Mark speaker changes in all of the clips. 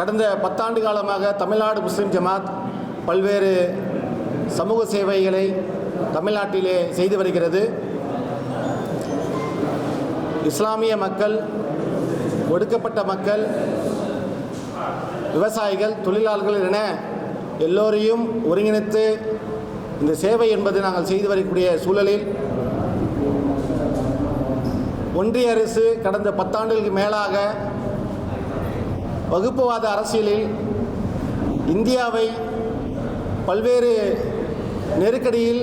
Speaker 1: கடந்த பத்தாண்டு காலமாக தமிழ்நாடு முஸ்லீம் ஜமாத் பல்வேறு சமூக சேவைகளை தமிழ்நாட்டிலே செய்து வருகிறது. இஸ்லாமிய மக்கள் ஒடுக்கப்பட்ட மக்கள் விவசாயிகள் தொழிலாளர்கள் என எல்லோரையும் ஒருங்கிணைத்து இந்த சேவை என்பது நாங்கள் செய்து வரக்கூடிய சூழலில் ஒன்றிய அரசு கடந்த பத்தாண்டுகளுக்கு மேலாக வகுப்புவாத அரசியலில் இந்தியாவை பல்வேறு நெருக்கடியில்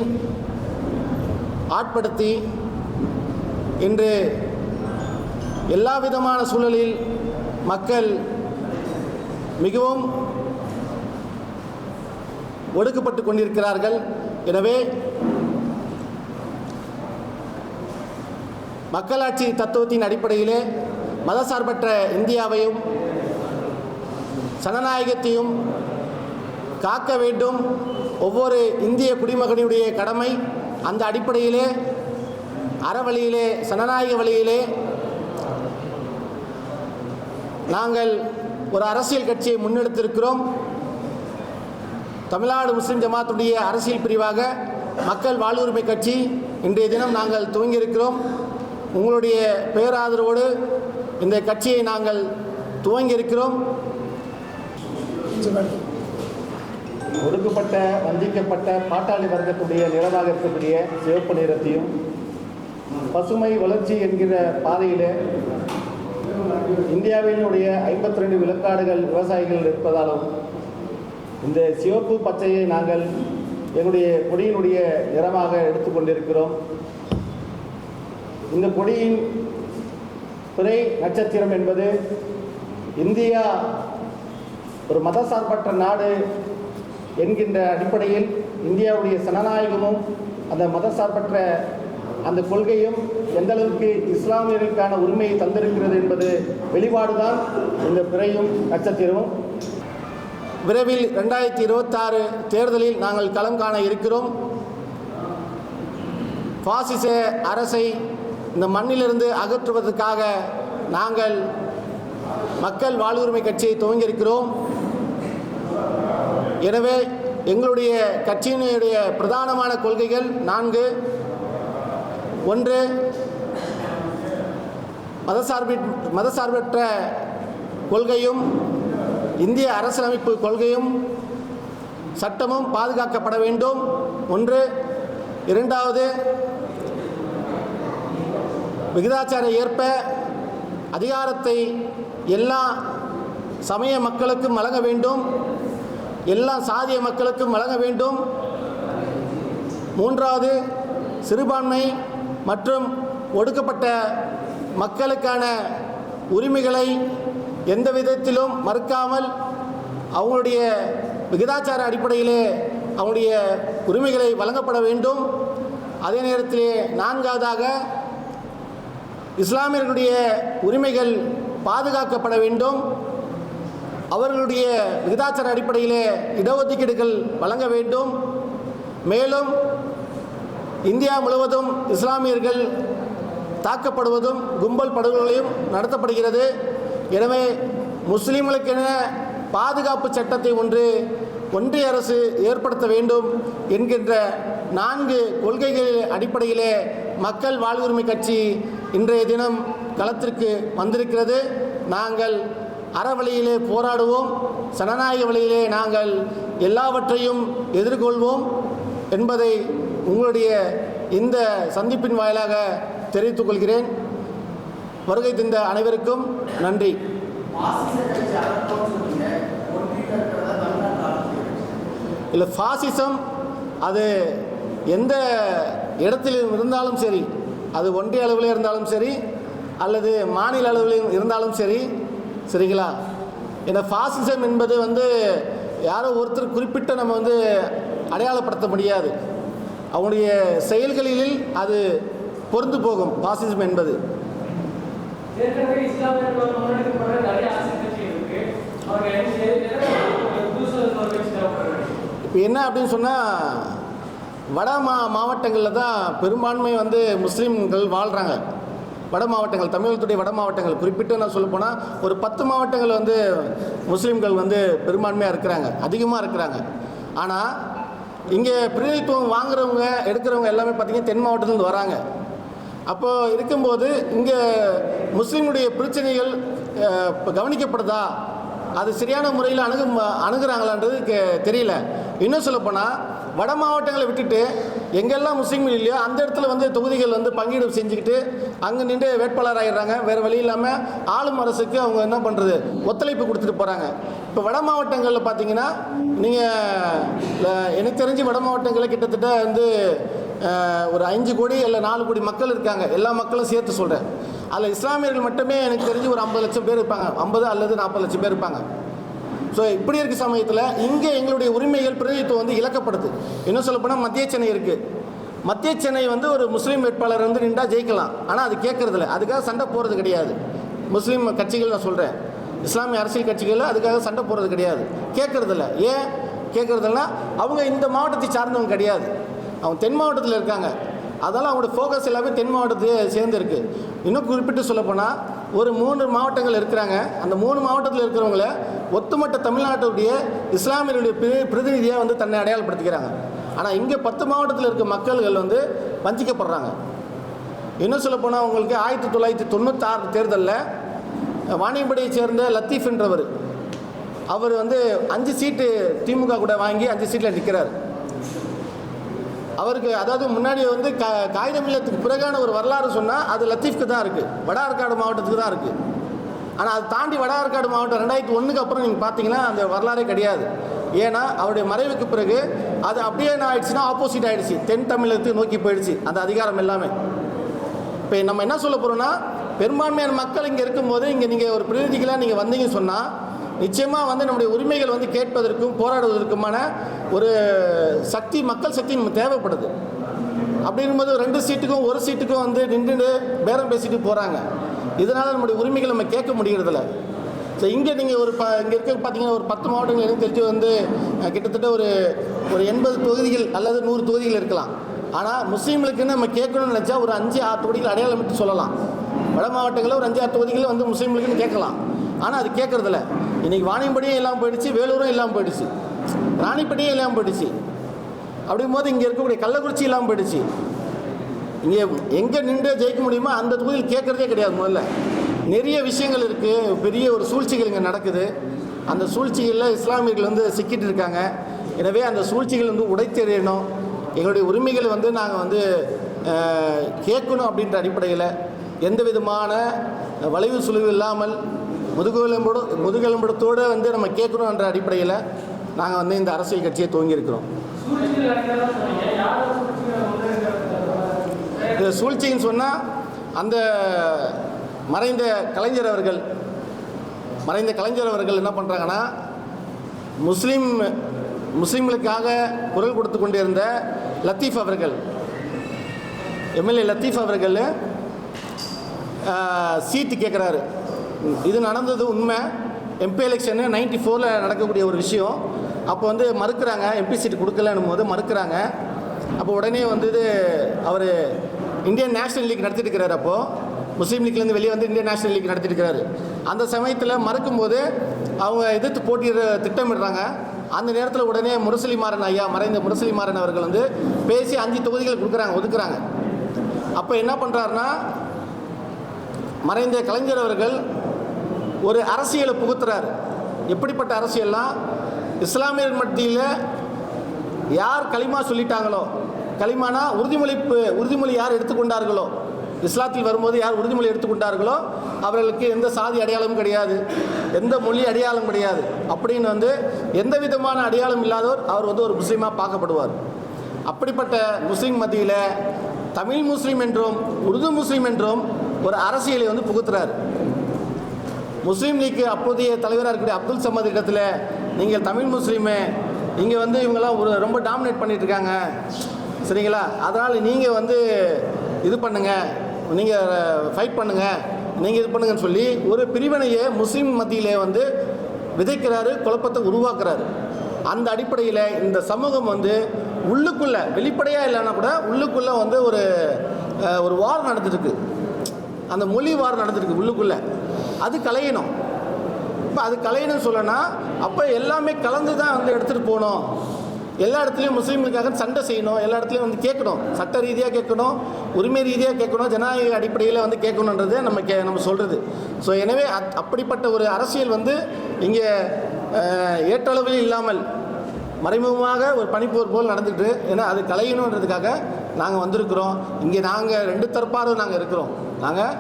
Speaker 1: ஆட்படுத்தி இன்று எல்லா விதமான சூழலில் மக்கள் மிகவும் ஒடுக்கப்பட்டு கொண்டிருக்கிறார்கள். எனவே மக்களாட்சி தத்துவத்தின் அடிப்படையிலே மதசார்பற்ற இந்தியாவையும் சனநாயகத்தையும் காக்க வேண்டும். ஒவ்வொரு இந்திய குடிமகனுடைய கடமை அந்த அடிப்படையிலே அறவழியிலே சனநாயக வழியிலே. நாங்கள் ஒரு அரசியல் கட்சியை முன்னெடுத்திருக்கிறோம். தமிழ்நாடு முஸ்லிம் ஜமாத்துடைய அரசியல் பிரிவாக மக்கள் வாழ்வுரிமை கட்சி இன்றைய தினம் நாங்கள் துவங்கியிருக்கிறோம். உங்களுடைய பேராதரவோடு இந்த கட்சியை நாங்கள் துவங்கியிருக்கிறோம். ஒடுக்கப்பட்ட வஞ்சிக்கப்பட்ட பாட்டாளி வர்க்கத்துடைய நிறமாக இருக்கக்கூடிய சிவப்பு நிறத்தையும் பசுமை வளர்ச்சி என்கிற பாதையில் இந்தியாவினுடைய ஐம்பத்தி ரெண்டு விழுக்காடுகள் விவசாயிகள் இருப்பதாலும் இந்த சிவப்பு பச்சையை நாங்கள் எங்களுடைய கொடியினுடைய நிறமாக எடுத்துக்கொண்டிருக்கிறோம் இந்த கொடியின் பிறை நட்சத்திரம் என்பது இந்தியா ஒரு மதசார்பற்ற நாடு என்கின்ற அடிப்படையில் இந்தியாவுடைய சனநாயகமும் அந்த மதசார்பற்ற அந்த கொள்கையும் எந்த அளவுக்கு இஸ்லாமியர்களுக்கான உரிமையை தந்திருக்கிறது என்பது வெளிப்பாடுதான் இந்த பிறையும் நட்சத்திரமும். விரைவில் ரெண்டாயிரத்தி இருபத்தாறு தேர்தலில் நாங்கள் களம் காண இருக்கிறோம். பாசிச அரசை இந்த மண்ணிலிருந்து அகற்றுவதற்காக நாங்கள் மக்கள் வாழ்வுரிமை கட்சியை துவங்கியிருக்கிறோம். எனவே எங்களுடைய கட்சியினுடைய பிரதானமான கொள்கைகள் நான்கு. ஒன்று மதசார்பி மதசார்பற்ற கொள்கையும் இந்திய அரசியலமைப்பு கொள்கையும் சட்டமும் பாதுகாக்கப்பட வேண்டும். ஒன்று இரண்டாவது விகிதாச்சார ஏற்ப அதிகாரத்தை எல்லா சமய மக்களுக்கும் வழங்க வேண்டும். எல்லா சாதிய மக்களுக்கும் வழங்க வேண்டும். மூன்றாவது சிறுபான்மை மற்றும் ஒடுக்கப்பட்ட மக்களுக்கான உரிமைகளை எந்த விதத்திலும் மறுக்காமல் அவங்களுடைய விகிதாச்சார அடிப்படையிலே அவங்களுடைய உரிமைகளை வழங்கப்பட வேண்டும். அதே நேரத்திலே நான்காவதாக இஸ்லாமியர்களுடைய உரிமைகள் பாதுகாக்கப்பட வேண்டும். அவர்களுடைய விகிதாச்சார அடிப்படையிலே இடஒதுக்கீடுகள் வழங்க வேண்டும். மேலும் இந்தியா முழுவதும் இஸ்லாமியர்கள் தாக்கப்படுவதும் கும்பல் படுகொலையும் நடத்தப்படுகிறது. எனவே முஸ்லீம்களுக்கென பாதுகாப்பு சட்டத்தை ஒன்று ஒன்றிய அரசு ஏற்படுத்த வேண்டும் என்கின்ற நான்கு கொள்கைகள் அடிப்படையிலே மக்கள் வாழ்வுரிமை கட்சி இன்றைய தினம் களத்திற்கு வந்திருக்கிறது. நாங்கள் அறவழியிலே போராடுவோம் சனநாயக வழியிலே நாங்கள் எல்லாவற்றையும் எதிர்கொள்வோம் என்பதை உங்களுடைய இந்த சந்திப்பின் வாயிலாக தெரிவித்துக் கொள்கிறேன். வருகை தந்த அனைவருக்கும் நன்றி. இல்லை ஃபாசிசம் அது எந்த இடத்தில் இருந்தாலும் சரி அது ஒன்றிய அளவில் இருந்தாலும் சரி அல்லது மாநில அளவில் இருந்தாலும் சரி சரிங்களா? இந்த ஃபாசிசம் என்பது வந்து யாரோ ஒருத்தர் குறிப்பிட்ட நம்ம வந்து அடையாளப்படுத்த முடியாது. அவங்களுடைய செயல்களில் அது பொருந்து போகும் பாசிசம் என்பது. இப்போ என்ன அப்படின்னு சொன்னால் வட மா மாவட்டங்களில் தான் பெரும்பான்மை வந்து முஸ்லீம்கள் வாழ்கிறாங்க வட மாவட்டங்கள் தமிழகத்துடைய வட மாவட்டங்கள் குறிப்பிட்டு நான் சொல்ல போனால் ஒரு பத்து மாவட்டங்கள் வந்து முஸ்லீம்கள் வந்து பெரும்பான்மையாக இருக்கிறாங்க அதிகமாக இருக்கிறாங்க. ஆனால் இங்கே பிரதிநிதித்துவம் வாங்குறவங்க எடுக்கிறவங்க எல்லாமே பார்த்தீங்கன்னா தென் மாவட்டத்துலேருந்து வராங்க. அப்போது இருக்கும்போது இங்கே முஸ்லீமுடைய பிரச்சனைகள் இப்போ கவனிக்கப்படுதா? அது சரியான முறையில் அணுகு அணுகிறாங்களான்றது தெரியல. இன்னும் சொல்லப்போனால் வட மாவட்டங்களை விட்டுட்டு எங்கெல்லாம் முஸ்லீம்கள் இல்லையோ அந்த இடத்துல வந்து தொகுதிகள் வந்து பங்கீடு செஞ்சுக்கிட்டு அங்கே நின்று வேட்பாளர் ஆகிடுறாங்க வேறு வழி இல்லாமல் ஆளும் அரசுக்கு அவங்க என்ன பண்ணுறது ஒத்துழைப்பு கொடுத்துட்டு போகிறாங்க இப்போ வட மாவட்டங்களில் பார்த்தீங்கன்னா நீங்கள் எனக்கு தெரிஞ்சு வட மாவட்டங்களில் கிட்டத்தட்ட வந்து ஒரு அஞ்சு கோடி இல்லை நாலு கோடி மக்கள் இருக்காங்க. எல்லா மக்களும் சேர்த்து சொல்கிறேன் அதில் இஸ்லாமியர்கள் மட்டுமே எனக்கு தெரிஞ்சு ஒரு ஐம்பது லட்சம் பேர் இருப்பாங்க. ஐம்பது அல்லது நாற்பது லட்சம் பேர் இருப்பாங்க. ஸோ இப்படி இருக்க சமயத்தில் இங்கே எங்களுடைய உரிமைகள் பிரதிநிதித்துவம் வந்து இழக்கப்படுது. இன்னும் சொல்லப்போனால் மத்திய சென்னை இருக்குது மத்திய சென்னை வந்து ஒரு முஸ்லீம் வேட்பாளர் வந்து நின்றா ஜெயிக்கலாம். ஆனால் அது கேட்கறதில்ல அதுக்காக சண்டை போகிறது கிடையாது. முஸ்லீம் கட்சிகள் நான் சொல்கிறேன் இஸ்லாமிய அரசியல் கட்சிகள் அதுக்காக சண்டை போடுறது கிடையாது. கேட்கறதில்ல ஏன்? கேட்குறதுனா அவங்க இந்த மாவட்டத்தை சார்ந்தவங்க கிடையாது. அவங்க தென் மாவட்டத்தில் இருக்காங்க. அதெல்லாம் அவங்களோட ஃபோக்கஸ் எல்லாமே தென் மாவட்டத்தையே சேர்ந்துருக்கு. இன்னும் குறிப்பிட்டு சொல்லப்போனால் ஒரு மூன்று மாவட்டங்கள் இருக்கிறாங்க. அந்த மூணு மாவட்டத்தில் இருக்கிறவங்கள ஒட்டுமொத்த தமிழ்நாட்டுடைய இஸ்லாமியருடைய பிரி- பிரதிநிதியாக வந்து தன்னை அடையாளப்படுத்திக்கிறாங்க. ஆனால் இங்கே பத்து மாவட்டத்தில் இருக்க மக்கள்கள் வந்து வஞ்சிக்கப்படுறாங்க. இன்னும் சொல்ல போனால் உங்களுக்கு ஆயிரத்தி தொள்ளாயிரத்தி தொண்ணூத்தாறு தேர்தலில் வாணியம்படியை சேர்ந்த லத்தீஃப் என்றவர் அவர் வந்து அஞ்சு சீட்டு திமுக கூட வாங்கி அஞ்சு சீட்டில் நிற்கிறார் அவருக்கு அதாவது முன்னாடி வந்து க காகிதம் இல்லத்துக்கு பிறகான ஒரு வரலாறு சொன்னால் அது லத்தீஃப்க்கு தான் இருக்குது வட ஆற்காடு மாவட்டத்துக்கு தான் இருக்குது ஆனால் அது தாண்டி வட ஆற்காடு மாவட்டம் ரெண்டாயிரத்தி ஒன்றுக்கு அப்புறம் நீங்கள் பார்த்தீங்கன்னா அந்த வரலாறே கிடையாது. ஏன்னா அவருடைய மறைவுக்கு பிறகு அது அப்படியே என்ன ஆயிடுச்சுன்னா ஆப்போசிட் ஆயிடுச்சு. தென் தமிழகத்துக்கு நோக்கி போயிடுச்சு. அந்த அதிகாரம் எல்லாமே. இப்போ நம்ம என்ன சொல்ல போகிறோம்னா பெரும்பான்மையான மக்கள் இங்கே இருக்கும்போது இங்கே நீங்கள் ஒரு பிரதிநிதிகளாக நீங்கள் வந்தீங்கன்னு சொன்னால் நிச்சயமாக வந்து நம்முடைய உரிமைகள் வந்து கேட்பதற்கும் போராடுவதற்குமான ஒரு சக்தி மக்கள் சக்தி நமக்கு தேவைப்படுது. அப்படிங்கும்போது ரெண்டு சீட்டுக்கும் ஒரு சீட்டுக்கும் வந்து நின்று பேரம் பேசிட்டு போகிறாங்க இதனால் நம்முடைய உரிமைகள் நம்ம கேட்க முடிகிறதில்ல ஸோ இங்கே நீங்கள் ஒரு ப இங்கே இருக்க பார்த்தீங்கன்னா ஒரு பத்து மாவட்டங்கள் எனக்கு தெரிஞ்சு வந்து கிட்டத்தட்ட ஒரு ஒரு எண்பது தொகுதிகள் அல்லது நூறு தொகுதிகள் இருக்கலாம். ஆனால் முஸ்லீம்களுக்குன்னு நம்ம கேட்கணும்னு நினச்சா ஒரு அஞ்சு ஆறு தொகுதிகள் அடையாளம் சொல்லலாம். வட மாவட்டங்களில் ஒரு அஞ்சு ஆறு தொகுதிகளில் வந்து முஸ்லீம்களுக்குன்னு கேட்கலாம். ஆனால் அது கேட்குறதில்ல. இன்றைக்கி வாணியம்படியும் இல்லாமல் போயிடுச்சு வேலூரும் இல்லாமல் போயிடுச்சு. ராணிப்பட்டியும் இல்லாமல் போயிடுச்சு. அப்படிங்கும்போது இங்கே இருக்கக்கூடிய கள்ளக்குறிச்சி இல்லாமல் போயிடுச்சு. இங்கே எங்கே நின்று ஜெயிக்க முடியுமோ அந்த தொகுதியில் கேட்குறதே கிடையாது முதல்ல. நிறைய விஷயங்கள் இருக்குது பெரிய ஒரு சூழ்ச்சிகள் இங்கே நடக்குது. அந்த சூழ்ச்சிகளில் இஸ்லாமியர்கள் வந்து சிக்கிட்டு இருக்காங்க. எனவே அந்த சூழ்ச்சிகள் வந்து உடைத்தெறியணும். எங்களுடைய உரிமைகளை வந்து நாங்கள் வந்து கேட்கணும் அப்படின்ற அடிப்படையில் எந்த விதமான வளைவு சுழிவு இல்லாமல் முதுகெலும்போடு முதுகெலும்படத்தோடு வந்து நம்ம கேட்குறோன்ற அடிப்படையில் நாங்கள் வந்து இந்த அரசியல் கட்சியை துவங்கியிருக்கிறோம். இது சூழ்ச்சின்னு சொன்னால் அந்த மறைந்த கலைஞர் அவர்கள் மறைந்த கலைஞர் அவர்கள் என்ன பண்ணுறாங்கன்னா முஸ்லீம் முஸ்லீம்களுக்காக குரல் கொடுத்து கொண்டிருந்த லத்தீஃப் அவர்கள் எம்எல்ஏ லத்தீஃப் அவர்கள் சீட்டு கேட்குறாரு. இது நடந்தது உண்மை. எம்பி எலெக்ஷனு நைன்டி ஃபோரில் நடக்கக்கூடிய ஒரு விஷயம். அப்போ வந்து மறுக்கிறாங்க எம்பி சீட் கொடுக்கலன்னும் போது மறுக்கிறாங்க. அப்போ உடனே வந்து இது அவர் இந்தியன் நேஷனல் லீக் நடத்திட்டு இருக்கிறார் அப்போது முஸ்லீம் லீக்லேருந்து வெளியே வந்து இந்தியன் நேஷனல் லீக் நடத்திட்டு இருக்கிறாரு. அந்த சமயத்தில் மறுக்கும்போது அவங்க எதிர்த்து போட்டியிட திட்டமிடுறாங்க. அந்த நேரத்தில் உடனே முரசலி மாறன் ஐயா மறைந்த முரசலி மாறன் அவர்கள் வந்து பேசி அஞ்சு தொகுதிகள் கொடுக்குறாங்க ஒதுக்குறாங்க. அப்போ என்ன பண்ணுறாருன்னா மறைந்த கலைஞர் அவர்கள் ஒரு அரசியலை புகுத்துறார். எப்படிப்பட்ட அரசியல்லாம்? இஸ்லாமியர் மத்தியில் யார் களிமா சொல்லிட்டாங்களோ களிமானா உறுதிமொழிப்பு உறுதிமொழி யார் எடுத்துக்கொண்டார்களோ இஸ்லாத்தில் வரும்போது யார் உறுதிமொழி எடுத்துக்கொண்டார்களோ அவர்களுக்கு எந்த சாதி அடையாளமும் கிடையாது எந்த மொழி அடையாளம் கிடையாது. அப்படின்னு வந்து எந்த விதமான அடையாளம் இல்லாதவர் அவர் வந்து ஒரு முஸ்லீமாக பார்க்கப்படுவார். அப்படிப்பட்ட முஸ்லீம் மத்தியில் தமிழ் முஸ்லீம் என்றும் உருது முஸ்லீம் என்றும் ஒரு அரசியலை வந்து புகுத்துறாரு. முஸ்லீம் லீக் அப்போதைய தலைவராக இருக்கக்கூடிய அப்துல் சமத் இடத்துல நீங்கள் தமிழ் முஸ்லீமு இங்கே வந்து இவங்கெல்லாம் ஒரு ரொம்ப டாமினேட் பண்ணிகிட்டு இருக்காங்க சரிங்களா? அதனால் நீங்கள் வந்து இது பண்ணுங்கள் நீங்கள் ஃபைட் பண்ணுங்கள் நீங்கள் இது பண்ணுங்கன்னு சொல்லி ஒரு பிரிவினையை முஸ்லீம் மத்தியிலே வந்து விதைக்கிறாரு குழப்பத்தை உருவாக்குறாரு. அந்த அடிப்படையில் இந்த சமூகம் வந்து உள்ளுக்குள்ளே வெளிப்படையாக இல்லைன்னா கூட உள்ளுக்குள்ளே வந்து ஒரு ஒரு வார் நடந்துருக்கு அந்த மொழி வார் நடந்திருக்கு உள்ளுக்குள்ளே. அது கலையணும். இப்போ அது கலையணும்னு சொல்லனா அப்போ எல்லாமே கலந்து தான் வந்து எடுத்துகிட்டு போகணும். எல்லா இடத்துலையும் முஸ்லீம்களுக்காக சண்டை செய்யணும். எல்லா இடத்துலையும் வந்து கேட்கணும். சட்ட ரீதியாக கேட்கணும். உரிமை ரீதியாக கேட்கணும். ஜனநாயக அடிப்படையில் வந்து கேட்கணுன்றதை நம்ம கே நம்ம சொல்கிறது ஸோ எனவே அத் அப்படிப்பட்ட ஒரு அரசியல் வந்து இங்கே ஏற்றளவில் இல்லாமல் மறைமுகமாக ஒரு பனிப்போர் போல் நடந்துக்கிட்டு ஏன்னா அது கலையணுன்றதுக்காக நாங்கள் வந்திருக்கிறோம். இங்கே நாங்கள் ரெண்டு தரப்பாரும் நாங்கள் இருக்கிறோம். நாங்கள்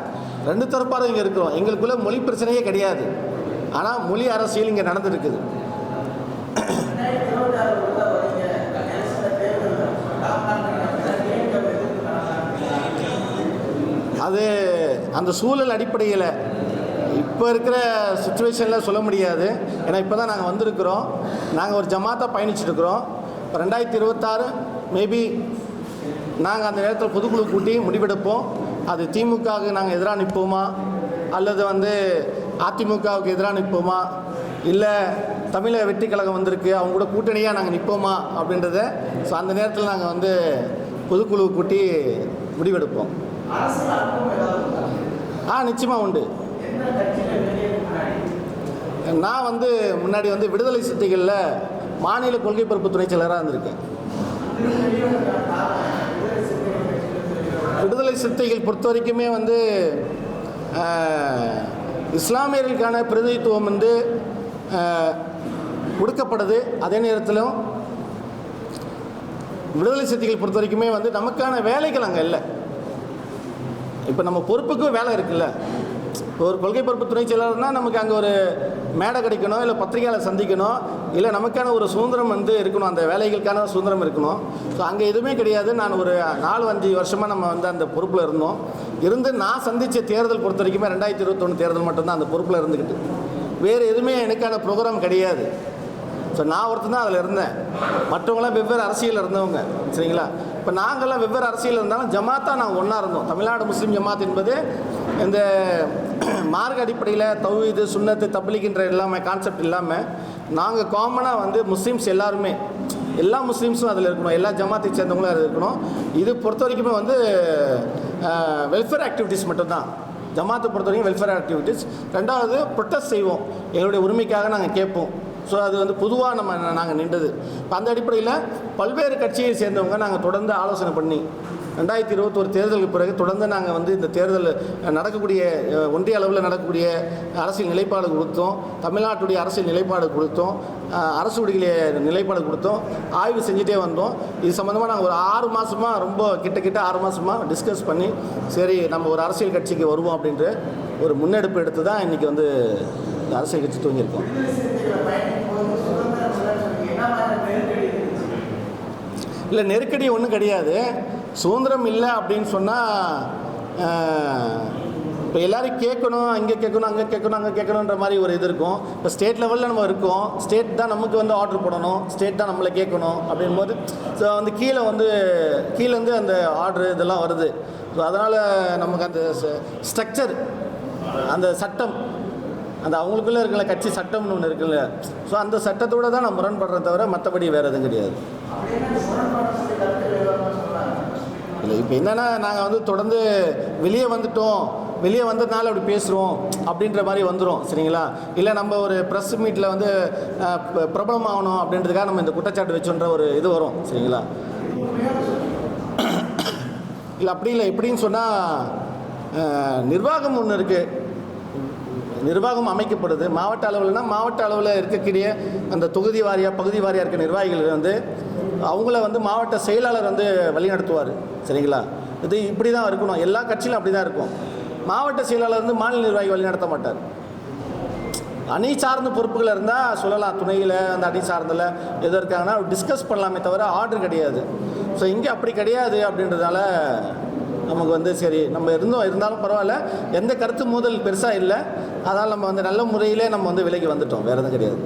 Speaker 1: ரெண்டு தரப்பாரும் இங்கே இருக்கிறோம். எங்களுக்குள்ள மொழி பிரச்சனையே கிடையாது. ஆனால் மொழி அரசியல் இங்கே நடந்துருக்குது. அது அந்த சூழல் அடிப்படையில் இப்போ இருக்கிற சுச்சுவேஷனில் சொல்ல முடியாது. ஏன்னா இப்போ தான் நாங்கள் வந்திருக்கிறோம். நாங்கள் ஒரு ஜமாத்தாக பயணிச்சிருக்கிறோம் இப்போ ரெண்டாயிரத்தி இருபத்தாறு மேபி நாங்கள் அந்த நேரத்தில் பொதுக்குழு கூட்டி முடிவெடுப்போம். அது திமுகவுக்கு நாங்கள் எதிராக நிற்போமா? அல்லது வந்து அதிமுகவுக்கு எதிராக நிற்போமா? இல்லை தமிழக வெற்றி கழகம் வந்திருக்கு அவங்க கூட கூட்டணியாக நாங்கள் நிற்போமா? அப்படின்றத ஸோ அந்த நேரத்தில் நாங்கள் வந்து பொதுக்குழு கூட்டி முடிவெடுப்போம். ஆ நிச்சயமாக உண்டு. நான் வந்து முன்னாடி வந்து விடுதலை சிட்டிகளில் மாநில கொள்கை பொறுப்பு துணைச் செயலராக இருந்திருக்கேன். விடுதலை சிறுத்தைகள் பொறுத்த வரைக்குமே வந்து இஸ்லாமியர்களுக்கான பிரதிநிதித்துவம் வந்து கொடுக்கப்படுது அதே நேரத்திலும் விடுதலை சிறுத்தைகள் பொறுத்த வரைக்குமே வந்து நமக்கான வேலைகள் அங்கே இல்லை. இப்போ நம்ம பொறுப்புக்கும் வேலை இருக்குல்ல. ஒரு கொள்கை பொறுப்பு துணை செயலாளர்னால் நமக்கு அங்கே ஒரு மேடை கிடைக்கணும் இல்லை பத்திரிகையாளர் சந்திக்கணும் இல்லை நமக்கான ஒரு சுதந்திரம் வந்து இருக்கணும் அந்த வேலைகளுக்கான சுதந்திரம் இருக்கணும். ஸோ அங்கே எதுவுமே கிடையாது. நான் ஒரு நாலு அஞ்சு வருஷமாக நம்ம வந்து அந்த பொறுப்பில் இருந்தோம். இருந்து நான் சந்தித்த தேர்தல் பொறுத்த வரைக்குமே ரெண்டாயிரத்தி இருபத்தொன்று தேர்தல் மட்டும்தான் அந்த பொறுப்பில் இருந்துக்கிட்டு வேறு எதுவுமே எனக்கான ப்ரோக்ராம் கிடையாது. ஸோ நான் ஒருத்தர் தான் அதில் இருந்தேன். மற்றவங்களாம் வெவ்வேறு அரசியலில் இருந்தவங்க சரிங்களா? இப்போ நாங்கள்லாம் வெவ்வேறு அரசியல் இருந்தாலும் ஜமாத்தாக நாங்கள் ஒன்றா இருந்தோம். தமிழ்நாடு முஸ்லீம் ஜமாத் என்பது இந்த மார்க் அடிப்படையில் தௌஹீது சுண்ணத்து தப்லீக்ன்ற எல்லாமே கான்செப்ட் இல்லாமல் நாங்கள் காமனாக வந்து முஸ்லீம்ஸ் எல்லாருமே எல்லா முஸ்லீம்ஸும் அதில் இருக்கணும் எல்லா ஜமாத்தை சேர்ந்தவங்களும் அதில் இருக்கணும். இது பொறுத்த வரைக்குமே வந்து வெல்ஃபேர் ஆக்டிவிட்டீஸ் மட்டும்தான். ஜமாத்தை பொறுத்த வரைக்கும் வெல்ஃபேர் ஆக்டிவிட்டீஸ் ரெண்டாவது ப்ரொட்டஸ்ட் செய்வோம். எங்களுடைய உரிமைக்காக நாங்கள் கேட்போம். ஸோ அது வந்து பொதுவாக நம்ம நாங்கள் நின்றது. இப்போ அந்த அடிப்படையில் பல்வேறு கட்சியை சேர்ந்தவங்க நாங்கள் தொடர்ந்து ஆலோசனை பண்ணி ரெண்டாயிரத்தி இருபத்தொரு தேர்தலுக்கு பிறகு தொடர்ந்து நாங்கள் வந்து இந்த தேர்தல் நடக்கக்கூடிய ஒன்றிய அளவில் நடக்கக்கூடிய அரசியல் நிலைப்பாடு கொடுத்தோம். தமிழ்நாட்டுடைய அரசியல் நிலைப்பாடு கொடுத்தோம். அரசு அரசுடைய நிலைப்பாடு கொடுத்தோம். ஆய்வு செஞ்சுட்டே வந்தோம். இது சம்மந்தமாக நாங்கள் ஒரு ஆறு மாதமாக ரொம்ப கிட்ட கிட்ட ஆறு மாதமாக டிஸ்கஸ் பண்ணி சரி நம்ம ஒரு அரசியல் கட்சிக்கு வருவோம் அப்படின்ற ஒரு முன்னெடுப்பு எடுத்து தான் இன்றைக்கி வந்து இந்த அரசியல் கட்சி தூங்கியிருக்கோம் இல்லை நெருக்கடி ஒன்றும் கிடையாது. சுதந்திரம் இல்லை அப்படின்னு சொன்னால் இப்போ எல்லோரும் கேட்கணும் அங்கே கேட்கணும் அங்கே கேட்கணும் அங்கே கேட்கணுன்ற மாதிரி ஒரு இது இருக்கும். இப்போ ஸ்டேட் லெவலில் நம்ம இருக்கோம். ஸ்டேட் தான் நமக்கு வந்து ஆர்டர் போடணும். ஸ்டேட் தான் நம்மளை கேட்கணும் அப்படின்போது ஸோ வந்து கீழே வந்து கீழேருந்து அந்த ஆர்டர் இதெல்லாம் வருது. ஸோ அதனால் நமக்கு அந்த ஸ்ட்ரக்சர் அந்த சட்டம் அந்த அவங்களுக்குள்ளே இருக்கல கட்சி சட்டம்னு ஒன்று இருக்குல்ல ஸோ அந்த சட்டத்தோடு தான் நான் முரண்படுறத தவிர மற்றபடி வேறு எதுவும் கிடையாது. இப்போ என்னென்னா நாங்கள் வந்து தொடர்ந்து வெளியே வந்துட்டோம். வெளியே வந்ததுனால அப்படி பேசுகிறோம் அப்படின்ற மாதிரி வந்துடும் சரிங்களா? இல்லை நம்ம ஒரு ப்ரெஸ் மீட்டில் வந்து ப- பிரபலம் ஆகணும் அப்படின்றதுக்காக நம்ம இந்த குற்றச்சாட்டு வச்சோன்ற ஒரு இது வரும் சரிங்களா? இல்லை அப்படி இல்லை. எப்படின்னு சொன்னால் நிர்வாகம் ஒன்று இருக்குது நிர்வாகம் அமைக்கப்படுது. மாவட்ட அளவில்னா மாவட்ட அளவில் இருக்கக்கூடிய அந்த தொகுதி வாரியாக பகுதி வாரியாக இருக்க நிர்வாகிகள் வந்து அவங்கள வந்து மாவட்ட செயலாளர் வந்து வழிநடத்துவார் சரிங்களா? இது இப்படி தான் இருக்கணும். எல்லா கட்சியிலும் அப்படி தான் இருக்கும். மாவட்ட செயலாளர் வந்து மாநில நிர்வாகி வழிநடத்த மாட்டார். அணி சார்ந்த பொறுப்புகள் இருந்தால் சொல்லலாம். துணையில் அந்த அணி சார்ந்தில் எது இருக்காங்கன்னா டிஸ்கஸ் பண்ணலாமே தவிர ஆர்டர் கிடையாது. ஸோ இங்கே அப்படி கிடையாது அப்படின்றதால நமக்கு வந்து சரி நம்ம இருந்தோம். இருந்தாலும் பரவாயில்ல. எந்த கருத்து மோதல் பெருசாக இல்லை. அதனால் நம்ம வந்து நல்ல முறையிலே நம்ம வந்து விலைக்கு வந்துட்டோம். வேறு எதுவும் கிடையாது.